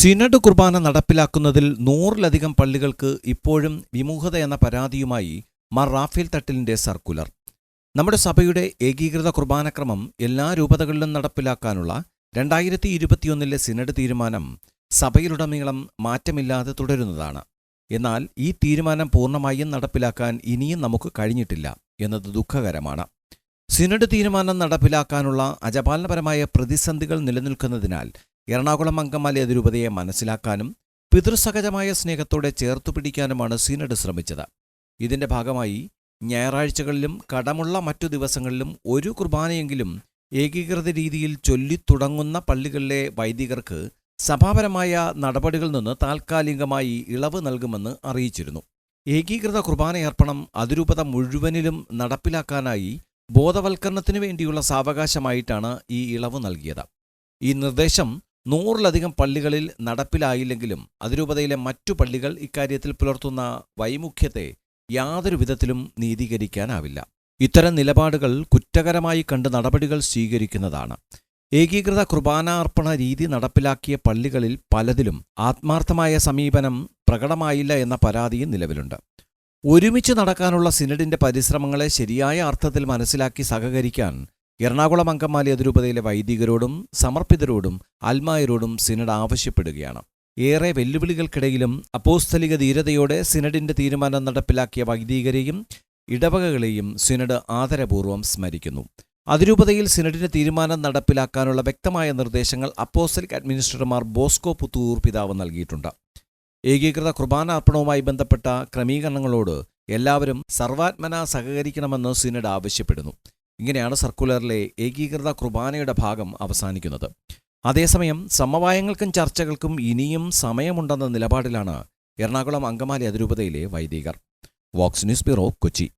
Synod കുർബാന നടപ്പിലാക്കുന്നതിൽ നൂറിലധികം പള്ളികൾക്ക് ഇപ്പോഴും വിമുഖത എന്ന പരാതിയുമായി മാർ റാഫേൽ തട്ടിലിന്റെ സർക്കുലർ. നമ്മുടെ സഭയുടെ ഏകീകൃത കുർബാനക്രമം എല്ലാ രൂപതകളിലും നടപ്പിലാക്കാനുള്ള രണ്ടായിരത്തി ഇരുപത്തിയൊന്നിലെ സിനഡ് തീരുമാനം സഭയിലുടനീളം മാറ്റമില്ലാതെ തുടരുന്നതാണ്. എന്നാൽ ഈ തീരുമാനം പൂർണമായും നടപ്പിലാക്കാൻ ഇനിയും നമുക്ക് കഴിഞ്ഞിട്ടില്ല എന്നത് ദുഃഖകരമാണ്. സിനഡ് തീരുമാനം നടപ്പിലാക്കാനുള്ള അജപാലനപരമായ പ്രതിസന്ധികൾ നിലനിൽക്കുന്നതിനാൽ എറണാകുളം അങ്കമാലി അതിരൂപതയെ മനസ്സിലാക്കാനും പിതൃസഹജമായ സ്നേഹത്തോടെ ചേർത്തുപിടിക്കാനുമാണ് സീനഡ് ശ്രമിച്ചത്. ഇതിന്റെ ഭാഗമായി ഞായറാഴ്ചകളിലും കടമുള്ള മറ്റു ദിവസങ്ങളിലും ഒരു കുർബാനയെങ്കിലും ഏകീകൃത രീതിയിൽ ചൊല്ലിത്തുടങ്ങുന്ന പള്ളികളിലെ വൈദികർക്ക് സഭാപരമായ നടപടികളിൽ നിന്ന് താൽക്കാലികമായി ഇളവ് നൽകുമെന്ന് അറിയിച്ചിരുന്നു. ഏകീകൃത കുർബാനയർപ്പണം അതിരൂപത മുഴുവനിലും നടപ്പിലാക്കാനായി ബോധവൽക്കരണത്തിനു വേണ്ടിയുള്ള സാവകാശമായിട്ടാണ് ഈ ഇളവ് നൽകിയത്. ഈ നിർദ്ദേശം നൂറിലധികം പള്ളികളിൽ നടപ്പിലായില്ലെങ്കിലും അതിരൂപതയിലെ മറ്റു പള്ളികൾ ഇക്കാര്യത്തിൽ പുലർത്തുന്ന വൈമുഖ്യത്തെ യാതൊരു വിധത്തിലും നീതീകരിക്കാനാവില്ല. ഇത്തരം നിലപാടുകൾ കുറ്റകരമായി കണ്ട് നടപടികൾ സ്വീകരിക്കുന്നതാണ്. ഏകീകൃത കുർബാനാർപ്പണ രീതി നടപ്പിലാക്കിയ പള്ളികളിൽ പലതിലും ആത്മാർത്ഥമായ സമീപനം പ്രകടമായില്ല എന്ന പരാതിയും നിലവിലുണ്ട്. ഒരുമിച്ച് നടക്കാനുള്ള സിനഡിന്റെ പരിശ്രമങ്ങളെ ശരിയായ അർത്ഥത്തിൽ മനസ്സിലാക്കി സഹകരിക്കാൻ എറണാകുളം അങ്കമാലി അതിരൂപതയിലെ വൈദികരോടും സമർപ്പിതരോടും അൽമായരോടും സിനഡ് ആവശ്യപ്പെടുകയാണ്. ഏറെ വെല്ലുവിളികൾക്കിടയിലും അപ്പോസ്തലിക ധീരതയോടെ സിനഡിന്റെ തീരുമാനം നടപ്പിലാക്കിയ വൈദികരെയും ഇടവകകളെയും സിനഡ് ആദരപൂർവം സ്മരിക്കുന്നു. അതിരൂപതയിൽ സിനഡിന്റെ തീരുമാനം നടപ്പിലാക്കാനുള്ള വ്യക്തമായ നിർദ്ദേശങ്ങൾ അപ്പോസ്റ്റലിക് അഡ്മിനിസ്ട്രേറ്റർമാർ ബോസ്കോ പുത്തൂർ പിതാവ് നൽകിയിട്ടുണ്ട്. ഏകീകൃത കുർബാന അർപ്പണവുമായി ബന്ധപ്പെട്ട ക്രമീകരണങ്ങളോട് എല്ലാവരും സർവാത്മന സഹകരിക്കണമെന്ന് സിനഡ് ആവശ്യപ്പെടുന്നു. ഇങ്ങനെയാണ് സർക്കുലറിലെ ഏകീകൃത കുർബാനയുടെ ഭാഗം അവസാനിക്കുന്നത്. അതേസമയം സമവായങ്ങൾക്കും ചർച്ചകൾക്കും ഇനിയും സമയമുണ്ടെന്ന നിലപാടിലാണ് എറണാകുളം അങ്കമാലി അതിരൂപതയിലെ വൈദികർ. Vox news bureau Kochi.